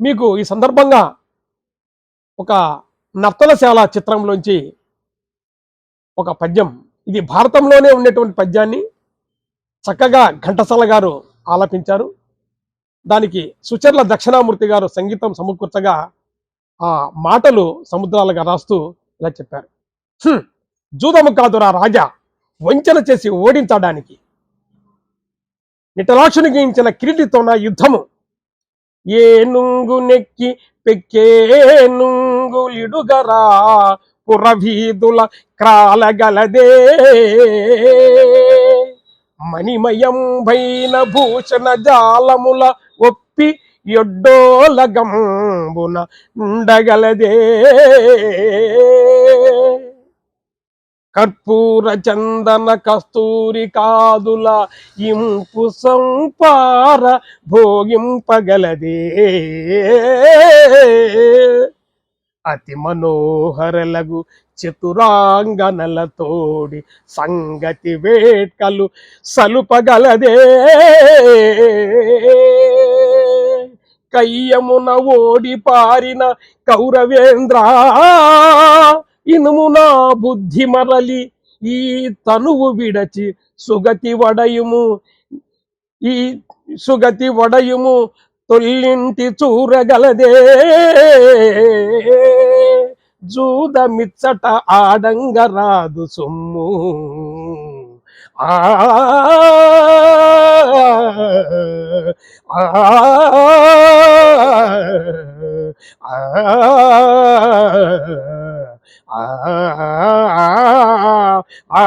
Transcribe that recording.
మీకు ఈ సందర్భంగా ఒక నర్తనశాల చిత్రంలోంచి ఒక పద్యం. ఇది భారతంలోనే ఉండేటువంటి పద్యాన్ని చక్కగా ఘంటసాల గారు ఆలపించారు. దానికి సుచర్ల దక్షిణామూర్తి గారు సంగీతం సమకూర్చగా ఆ మాటలు సముద్రాలుగా రాస్తూ ఇలా చెప్పారు. జూదము కాదురా రాజా వంచన చేసి ఓడించడానికి. నిటలాక్షుని గీయించిన కిరీటితోన యుద్ధము ఏ నుంగు నెక్కి పెక్కేనుంగులిడుగరా పురవీధుల క్రాలగలదే. మణిమయంభైన భూషణ జాలముల ఒప్పి ఎడ్డోలగంబున ఉండగలదే. కర్పూర చందన కస్తూరి కాదుల ఇంపు సంపార భోగింపగలదే. అతి మనోహరలగు చతురాంగనలతోడి సంగతి వేట్కలు సలుపగలదే. కయ్యమున ఓడి పారిన కౌరవేంద్ర ఇనుము నా బుద్ధి మరలి ఈ తనువు విడచి సుగతి వడయుము. ఈ సుగతి వడయుము తొల్లింటి చూరగలదే. జూదమిచ్చట ఆడంగరాదు సొమ్ము. ఆ ఆ. ఆ ఆ